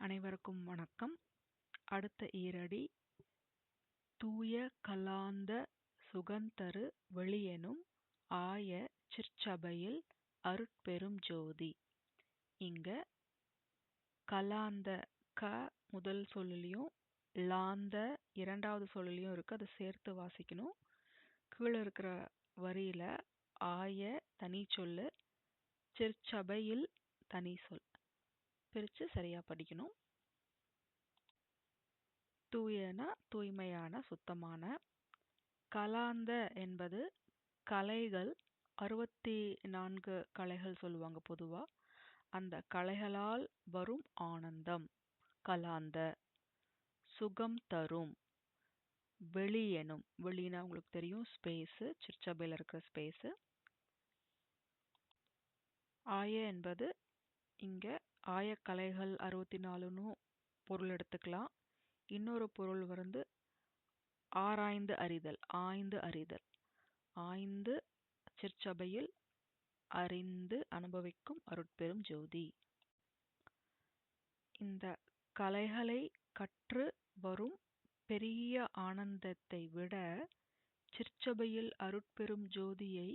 அனைவருக்கும் வணக்கம். அடுத்த ஈரடி தூய கலாந்த சுகந்தரு வெளியெனும் ஆய சிற்சபையில் அருட்பெரும் ஜோதி. இங்க கலாந்த க முதல் சொல்லுலையும் லாந்த இரண்டாவது சொல்லலையும் இருக்கு அதை சேர்த்து வாசிக்கணும். கீழே இருக்கிற வரியில ஆய தனி சொல்லு சிற்சபையில் தனி சொல். பிரித்து சரியாக படிக்கணும். தூயனா தூய்மையான சுத்தமான. கலாந்த என்பது கலைகள் அறுபத்தி நான்கு கலைகள் சொல்லுவாங்க பொதுவாக அந்த கலைகளால் வரும் ஆனந்தம் கலாந்த. சுகம் தரும். வெளி எனும் வெளினா உங்களுக்கு தெரியும் ஸ்பேஸு சிற்சபையில் இருக்கிற ஸ்பேஸு ஆய என்பது இங்கே ஆயக்கலைகள் அறுபத்தி நாலுன்னு பொருள் எடுத்துக்கலாம். இன்னொரு பொருள் வந்து ஆராய்ந்து அறிதல் ஆய்ந்து அறிதல். ஆய்ந்து சிற்சபையில் அறிந்து அனுபவிக்கும் அருட்பெரும் ஜோதி. இந்த கலைகளை கற்று வரும் பெரிய ஆனந்தத்தை விட சிற்சபையில் அருட்பெரும் ஜோதியை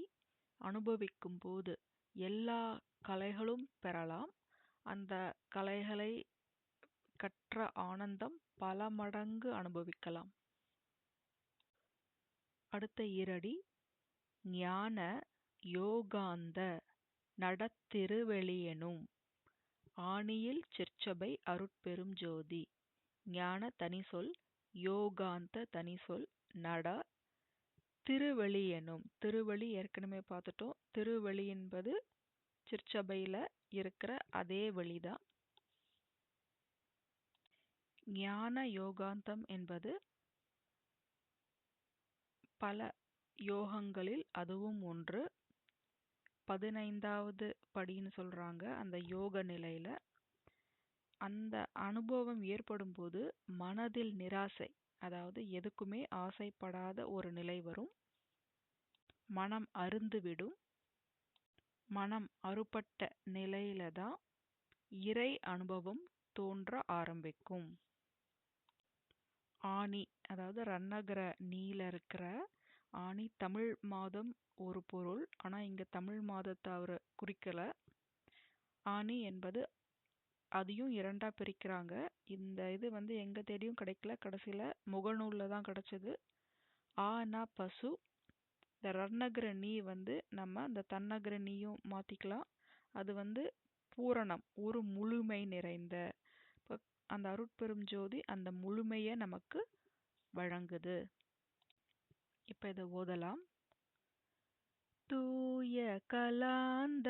அனுபவிக்கும் போது எல்லா கலைகளும் பெறலாம். அந்த கலைகளை கற்ற ஆனந்தம் பல மடங்கு அனுபவிக்கலாம். அடுத்த ஈரடி ஞான யோகாந்த நடத்திருவெளியெனும் ஆணியில் சிற்சபை அருட்பெரும் ஜோதி. ஞான தனி சொல் யோகாந்த தனி சொல் நட திருவெளி எனும் திருவெளி ஏற்கனவே பார்த்துட்டோம். திருவெளி என்பது திருச்சபையில் இருக்கிற அதே வழிதான். ஞான யோகாந்தம் என்பது பல யோகங்களில் அதுவும் ஒன்று. பதினைந்தாவது படின்னு சொல்றாங்க அந்த யோக நிலையில. அந்த அனுபவம் ஏற்படும் போது மனதில் நிராசை அதாவது எதுக்குமே ஆசைப்படாத ஒரு நிலை வரும். மனம் அருந்துவிடும். மனம் அறுபட்ட நிலையில தான் இறை அனுபவம் தோன்ற ஆரம்பிக்கும். ஆணி அதாவது ரன்னகர நீல இருக்கிற ஆணி தமிழ் மாதம் ஒரு பொருள். ஆனால் இங்கே தமிழ் மாதத்தை அவர் குறிக்கலை. ஆணி என்பது அதையும் இரண்டாக பிரிக்கிறாங்க. இந்த இது வந்து எங்கே தேடியும் கிடைக்கல. கடைசியில் முகநூலில் தான் கிடச்சிது. ஆனா பசு இந்த ரன்னகிர நீ வந்து நம்ம இந்த தன்னகிர நீயும் மாற்றிக்கலாம் அது வந்து பூரணம் ஒரு முழுமை நிறைந்த. இப்போ அந்த அருட்பெரும் ஜோதி அந்த முழுமையை நமக்கு வழங்குது. இப்போ இதை ஓதலாம். தூய கலாந்த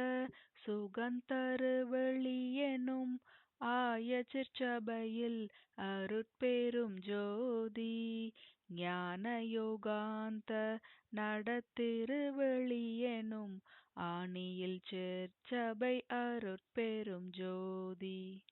சுகந்தரு வெளியெனும் திருச்சபையில் சிற்சபையில் அருட்பெரும் ஜோதி ஞான யோகாந்த நடத்திருவெளியெனும் ஆணியில் சிற்சபை அருட்பெரும் ஜோதி.